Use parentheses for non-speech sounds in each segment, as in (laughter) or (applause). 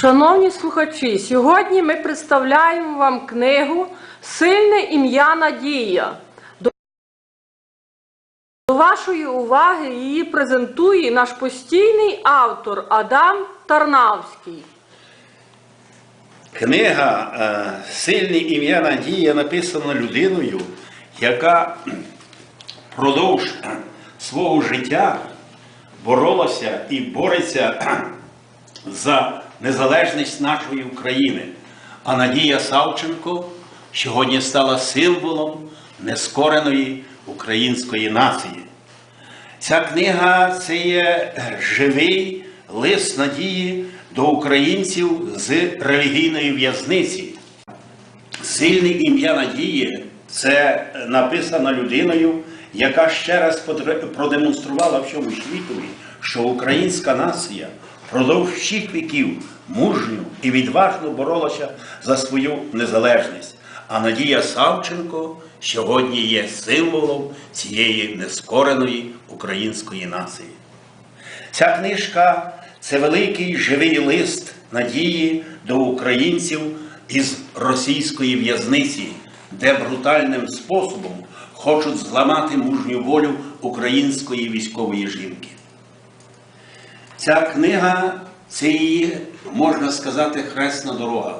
Шановні слухачі, сьогодні ми представляємо вам книгу Сильне ім'я Надія. До вашої уваги її презентує наш постійний автор Адам Тарнавський. Книга е, Сильне ім'я Надія написана людиною, яка впродовж свого життя боролася і бореться за незалежність нашої України. А Надія Савченко сьогодні стала символом нескореної української нації. Ця книга це є живий лист надії до українців з релігійної в'язниці. Сильне ім'я надії це написано людиною, яка ще раз продемонструвала всьому світові, що українська нація впродовж всіх віків мужньо і відважно боролася за свою незалежність. А Надія Савченко сьогодні є символом цієї нескореної української нації. Ця книжка це великий живий лист надії до українців із російської в'язниці, де брутальним способом хочуть зламати мужню волю української військової жінки. Ця книга це її, можна сказати, хресна дорога.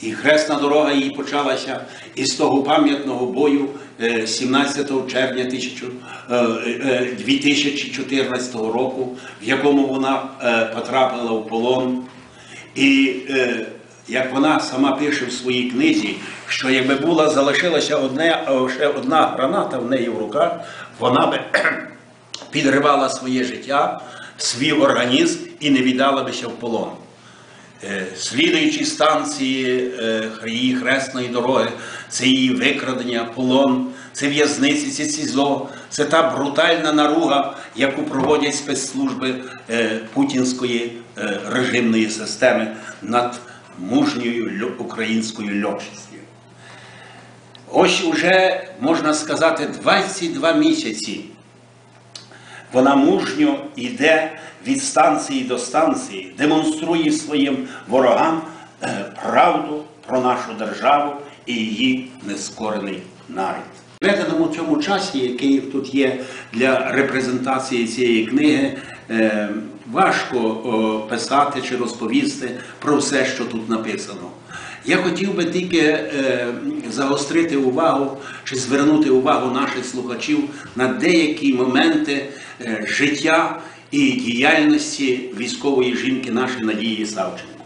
І хресна дорога її почалася із того пам'ятного бою е, 17 червня 1000, е, е, 2014 року, в якому вона е, потрапила в полон. І е, як вона сама пише в своїй книзі, що якби була залишилася одне, е, ще одна граната в неї в руках, вона би (clears throat) підривала своє життя, свій організм і не віддала би ще в полон. Е, Слідуючі станції е, її хресної дороги, це її викрадення, полон, це в'язниці, це СІЗО, це та брутальна наруга, яку проводять спецслужби е, путінської е, режимної системи над мужньою українською льотчістю. Ось уже можна сказати 22 місяці вона мужньо йде від станції до станції, демонструє своїм ворогам е, правду про нашу державу і її нескорений народ. В Введеному цьому часі, який тут є для репрезентації цієї книги, е, важко писати чи розповісти про все, що тут написано. Я хотів би тільки е, загострити увагу чи звернути увагу наших слухачів на деякі моменти е, життя і діяльності військової жінки нашої Надії Савченко.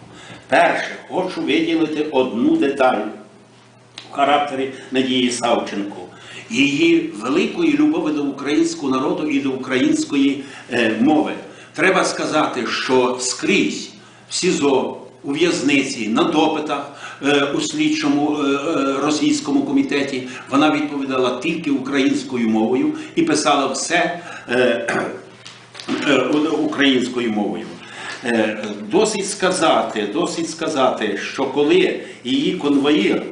Перше, хочу виділити одну деталь в характері Надії Савченко, її великої любові до українського народу і до української е, мови. Треба сказати, що скрізь в СІЗО, у в'язниці, на допитах е, у слідчому е, е, російському комітеті вона відповідала тільки українською мовою і писала все українською мовою. Досить сказати, досить сказати, що коли її конвоїр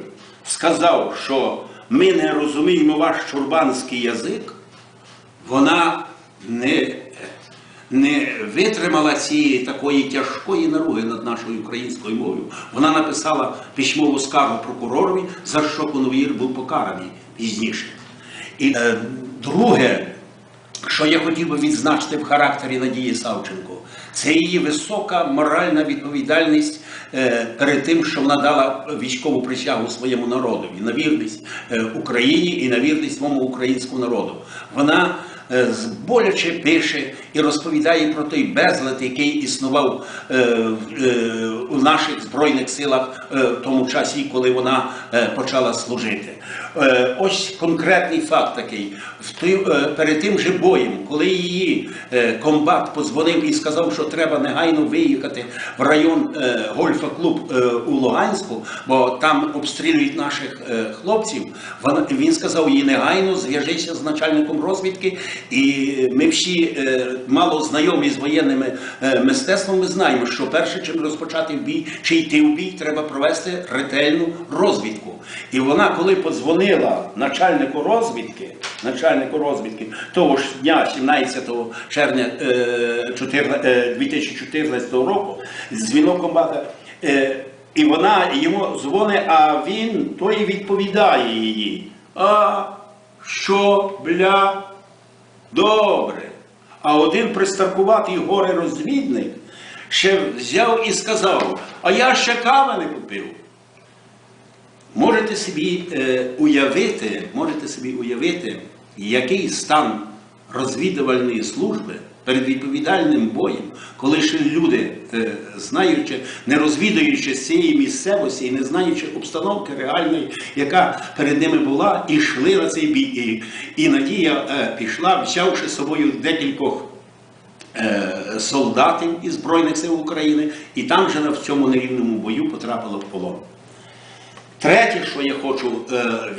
сказав, що ми не розуміємо ваш чурбанський язик, вона не, не витримала цієї такої тяжкої наруги над нашою українською мовою. Вона написала письмову скаргу прокуророві, за що конвоїр був покараний пізніше. І е, друге, що я хотів би відзначити в характері Надії Савченко, це її висока моральна відповідальність е, перед тим, що вона дала військову присягу своєму народу, на вірність е, Україні і на вірність своєму українському народу. Вона е, боляче пише і розповідає про той безлад, який існував е, е, у наших збройних силах е, в тому часі, коли вона почала служити. Ось конкретний факт такий. Перед тим же боєм, коли її комбат позвонив і сказав, що треба негайно виїхати в район гольфа-клуб е, у Луганську, бо там обстрілюють наших хлопців. Він сказав їй негайно зв'яжися з начальником розвідки, і ми всі мало знайомі з воєнними е, мистецтвом. Ми знаємо, що перше, чим розпочати бій чи йти в бій, треба провести ретельну розвідку. І вона, коли подзвонила начальнику розвідки, начальнику розвідки того ж дня, 17 червня е, 14 е, 2014 року, дзвінок комбата Е, і вона йому дзвонить, а він той відповідає їй. А що, бля? Добре. А один пристаркуватий горе розвідник ще взяв і сказав, а я ще кави не купив. Можете собі е, уявити, можете собі уявити, який стан розвідувальної служби перед відповідальним боєм, коли ще люди, е, знаючи, не розвідуючи з цієї місцевості і не знаючи обстановки реальної, яка перед ними була, і йшли на цей бій. І, і Надія е, пішла, взявши з собою декількох е, солдатів із Збройних сил України, і там же в цьому нерівному бою потрапила в полон. Третє, що я хочу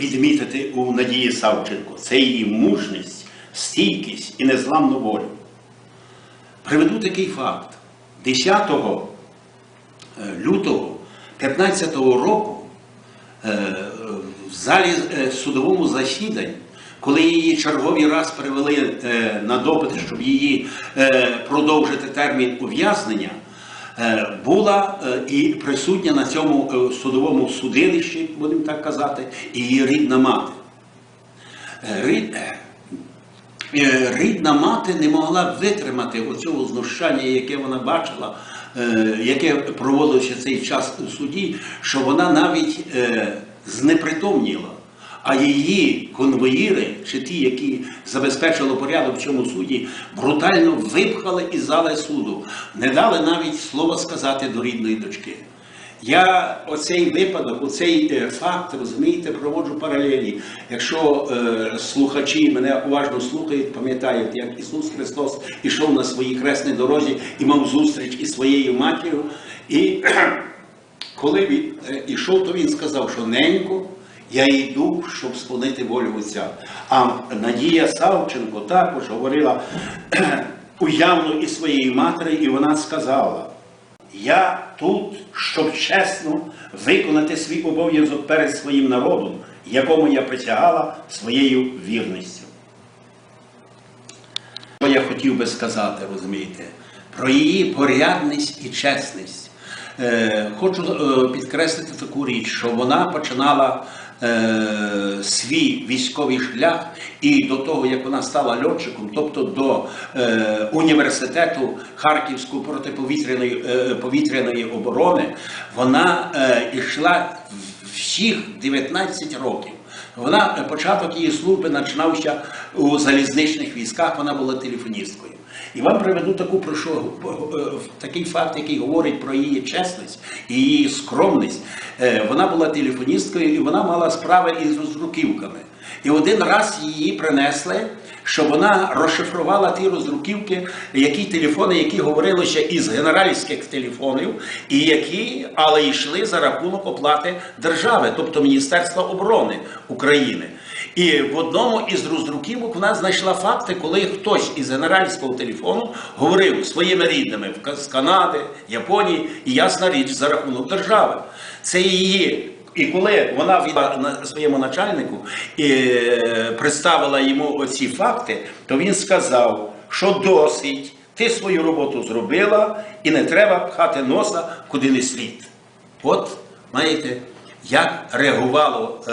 відмітити у Надії Савченко, це її мужність, стійкість і незламну волю. Приведу такий факт. 10 е, лютого 15 року е, в залі е, судовому засіданні, коли її черговий раз привели на допити, щоб її продовжити термін ув'язнення, була і присутня на цьому судовому судилищі, будемо так казати, її рідна мати. Е, рід- рідна мати не могла витримати оцього знущання, яке вона бачила, е, яке проводилося цей час у суді, що вона навіть е, знепритомніла. А її конвоїри, чи ті, які забезпечили порядок в цьому суді, брутально випхали із зали суду, не дали навіть слова сказати до рідної дочки. Я оцей випадок, оцей е, факт, розумієте, проводжу паралелі. Якщо е, слухачі мене уважно слухають, пам'ятають, як Ісус Христос ішов на своїй хресній дорозі і мав зустріч із своєю матір'ю. І (clears throat) коли він е, ішов, то він сказав, що ненько, я йду, щоб сповнити волю Отця. А Надія Савченко також говорила (clears throat) уявно із своєї матері, і вона сказала. Я тут, щоб чесно виконати свій обов'язок перед своїм народом, якому я присягала своєю вірністю. Що я хотів би сказати, розумієте, про її порядність і чесність. Е, хочу е, підкреслити таку річ, що вона починала е, свій військовий шлях і до того, як вона стала льотчиком, тобто до е, університету Харківської протиповітряної е, повітряної оборони, вона е, йшла всіх 19 років. Вона е, початок її служби починався у залізничних військах, вона була телефоністкою. І вам приведу таку про що е, такий факт, який говорить про її чесність і її скромність. Е, Вона була телефоністкою і вона мала справи із роздруківками. І один раз її принесли, щоб вона розшифрувала ті роздруківки, які телефони, які говорили ще із генеральських телефонів, і які, але йшли за рахунок оплати держави, тобто Міністерства оборони України. І в одному із роздруківок вона знайшла факти, коли хтось із генеральського телефону говорив своїми рідними з Канади, Японії, і ясна річ за рахунок держави. Це її. І коли вона віддала на своєму начальнику і е, представила йому оці факти, то він сказав, що досить, ти свою роботу зробила і не треба пхати носа куди не слід. От маєте, як реагувало е,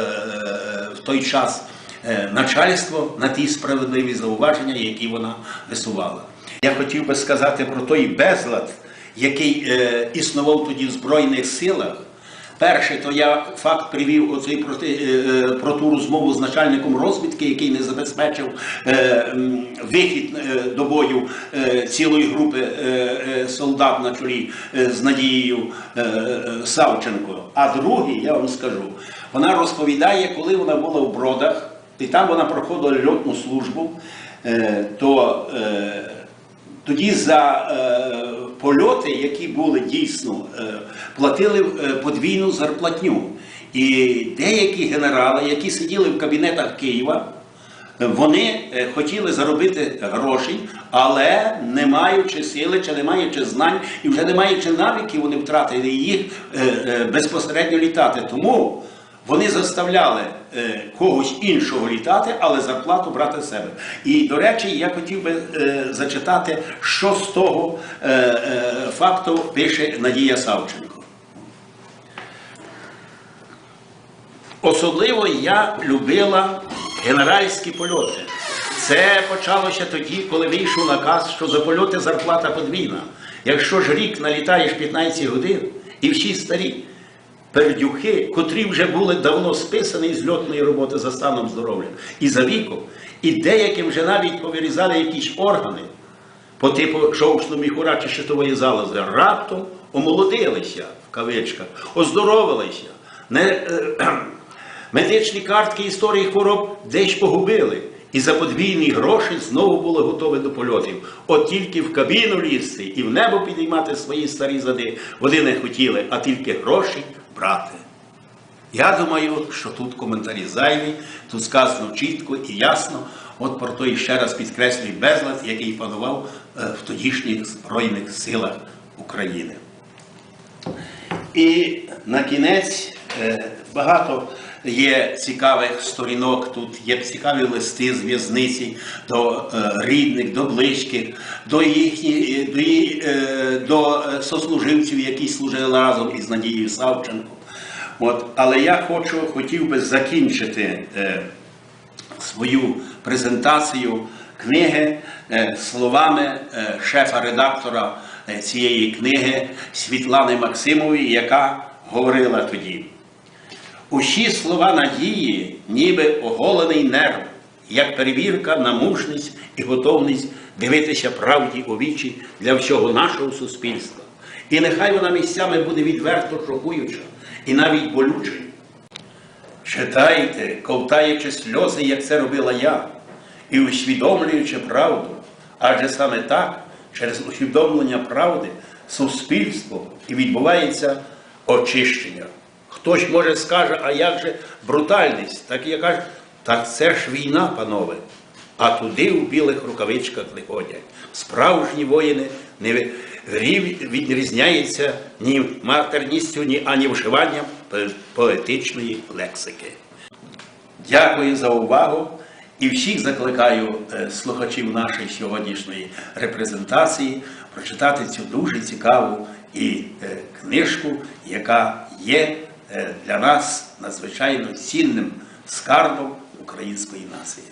в той час е, начальство на ті справедливі зауваження, які вона висувала. Я хотів би сказати про той безлад, який е, існував тоді в Збройних силах. Перше, то я факт привів оцей про, те, е, е, про ту розмову з начальником розвідки, який не забезпечив е, вихід до бою цілої групи солдат на чолі з Надією Савченко. А другий, я вам скажу, вона розповідає, коли вона була в бродах, і там вона проходила льотну службу, то тоді за польоти, які були дійсно, е, платили е, подвійну зарплатню. І деякі генерали, які сиділи в кабінетах Києва, вони е, хотіли заробити гроші, але не маючи сили, чи не маючи знань, і вже не маючи навиків, вони втратили їх безпосередньо літати. Тому вони заставляли е, когось іншого літати, але зарплату брати себе. І, до речі, я хотів би е, зачитати, що з того е, е, факту пише Надія Савченко. Особливо я любила генеральські польоти. Це почалося тоді, коли вийшов наказ, що за польоти зарплата подвійна. Якщо ж рік налітаєш 15 годин і всі старі пердюхи, котрі вже були давно списані з льотної роботи за станом здоров'я і за віком, і деяким вже навіть повирізали якісь органи по типу жовчного міхура чи щитової залози, раптом омолодилися в кавичках, оздоровилися. Не, е, кхем, медичні картки історії хвороб десь погубили. І за подвійні гроші знову були готові до польотів. От тільки в кабіну лізти і в небо підіймати свої старі зади вони не хотіли, а тільки гроші брати. Я думаю, що тут коментарі зайві, тут сказано чітко і ясно. От про той ще раз підкреслюю безлад, який панував е, в тодішніх Збройних силах України. І на кінець е, багато є цікавих сторінок. Тут є цікаві листи з в'язниці до е, рідних, до близьких, до їхні, до, е, до е, сослуживців, які служили разом із Надією Савченко. От, але я хочу, хотів би закінчити е, свою презентацію книги е, словами е, шефа-редактора цієї книги Світлани Максимової, яка говорила тоді. Усі слова надії, ніби оголений нерв, як перевірка на мужність і готовність дивитися правді у вічі для всього нашого суспільства. І нехай вона місцями буде відверто шокуюча і навіть болючою. Читайте, ковтаючи сльози, як це робила я, і усвідомлюючи правду, адже саме так, через усвідомлення правди, суспільство і відбувається очищення. Хтось може скаже, а як же брутальність? Так я кажу, так це ж війна, панове. А туди у білих рукавичках не ходять. Справжні воїни не відрізняються ні матерністю, ні ані вживанням поетичної лексики. Дякую за увагу і всіх закликаю е, слухачів нашої сьогоднішньої репрезентації прочитати цю дуже цікаву і е, книжку, яка є для нас надзвичайно цінним скарбом української нації.